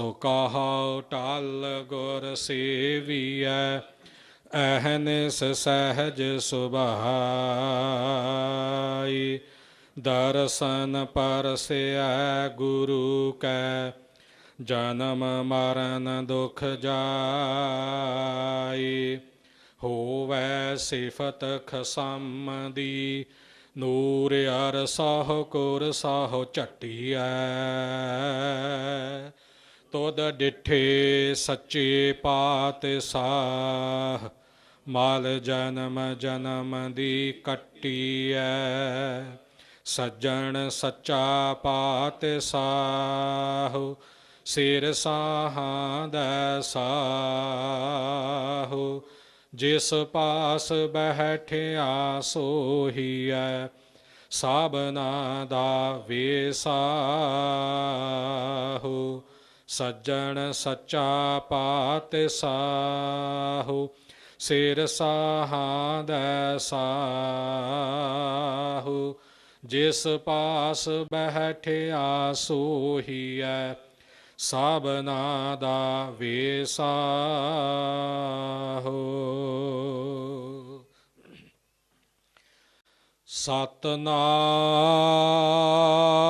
ਸੋ ਕਹੋ ਟਲ ਗੁਰ ਸੇਵੀਐ ਅਹਨਿਸ ਸਹਿਜ ਸੁਭਾਈ। ਦਰਸ਼ਨ ਪਰਸਿਆ ਗੁਰੂ ਕੈ, ਜਨਮ ਮਰਨ ਦੁਖ ਜਾਈ। ਹੋਵੈ ਸਿਫਤ ਖਸਮ ਦੀ ਨੂਰ ਅਰ ਸਾਹ ਕੁਰ ਸਾਹ ਝਟੀਐ। ਤੋਦ ਡਿਠੇ ਸੱਚੇ ਪਾਤ ਸਾਹ ਮਾਲ ਜਨਮ ਜਨਮ ਦੀ ਕੱਟੀ ਕੱਟੀਐ। ਸੱਜਣ ਸੱਚਾ ਪਾਤ ਸਾਹੁ ਸਿਰ ਸਾਹਾਂ ਦਾ ਸਾਹੁ। ਜਿਸ ਪਾਸ ਬੈਠਿਆ ਸੋਹੀਐ, ਸਾਬਨਾ ਦਾ ਵੇਸਾਹੁ ਸੱਜਣ ਸੱਚਾ ਪਾਤ ਸਾਹੂ, ਸਿਰ ਸਾਹਾਂ ਦੈ ਸਾਹੁ। ਜਿਸ ਪਾਸ ਬੈਠਿਆ ਸੋਹੀਐ ਸਾਬਨਾ ਦਾ ਵੇਸਾਹੁ ਸਤਨਾਮ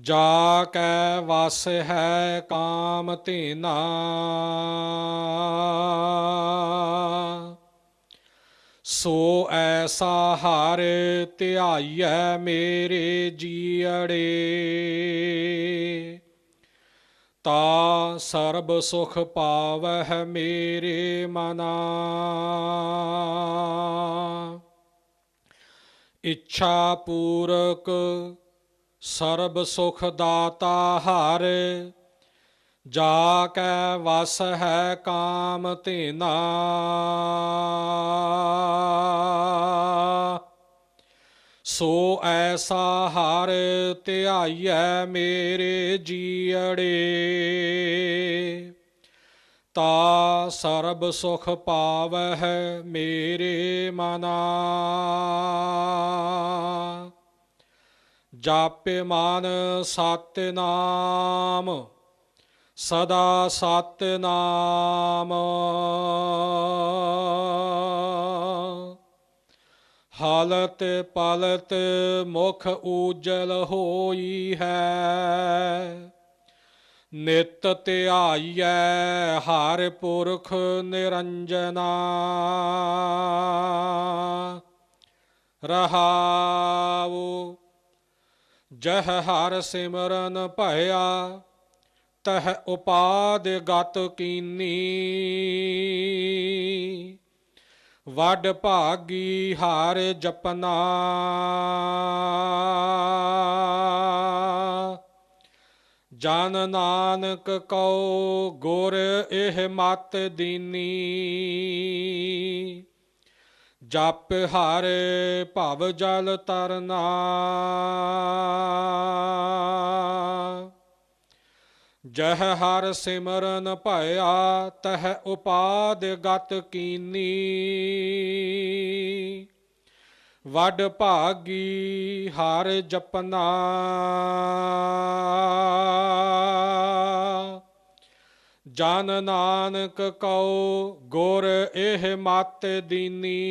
ਜਾ ਕੈ ਵਸ ਹੈ ਕਾਮ ਧੀਨਾ। ਸੋ ਐਸਾ ਹਰ ਧਿਆਈਐ ਮੇਰੇ ਜੀੜੇ ਤਾ ਸਰਬ ਸੁਖ ਪਾਵਹਿ ਮੇਰੇ ਮਨਾ। ਇੱਛਾ ਪੂਰਕ ਸਰਬ ਸੁਖ ਦਾਤਾ ਹਰ ਜਾ ਕੈ ਵਸ ਹੈ ਕਾਮ ਧੀਨਾ। ਸੋ ਐਸਾ ਹਰ ਧਿਆਈਐ ਮੇਰੇ ਜੀਅੜੇ, ਤਾ ਸਰਬ ਸੁਖ ਪਾਵਹਿ ਮੇਰੇ ਮਨਾ। ਜਾਪੇ ਮਾਨ ਸਤਿਨਾਮ, ਸਦਾ ਸਤਿਨਾਮ। ਹਾਲਤ ਪਲਤ ਮੁਖ ਉਜਲ ਹੋਈ ਹੈ, ਨਿਤ ਧਿਆਈਐ ਹਰ ਪੁਰਖ ਨਿਰੰਜਨਾ। ਰਹਾਉ ਜਹ ਹਰ ਸਿਮਰਨ ਭਇਆ, ਤਹ ਉਪਾਦ ਗਤ ਕੀਨੀ। ਵੱਡ ਭਾਗੀ ਹਾਰ ਜਪਨਾ। ਜਨ ਨਾਨਕ ਕਉ ਗੁਰ ਇਹ ਮਤ ਦੀਨੀ। ਜਪ ਹਰ ਭਵ ਜਲ ਤਰਨਾ। ਜਹ ਹਰ ਸਿਮਰਨ ਭਇਆ, ਤਹ ਉਪਾਦ ਗਤ ਕੀਨੀ। ਵੱਡ ਭਾਗੀ ਹਰ ਜਪਨਾ। ਜਨ ਨਾਨਕ ਕਉ ਗੁਰ ਇਹ ਮਤ ਦੀਨੀ।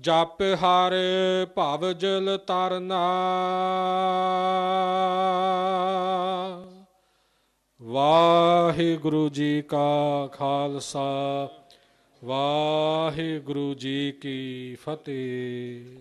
ਜਪ ਹਰ ਭਵ ਜਲ ਤਰਨਾ। ਵਾਹਿਗੁਰੂ ਜੀ ਕਾ ਖਾਲਸਾ, ਵਾਹਿਗੁਰੂ ਜੀ ਕੀ ਫਤਿਹ।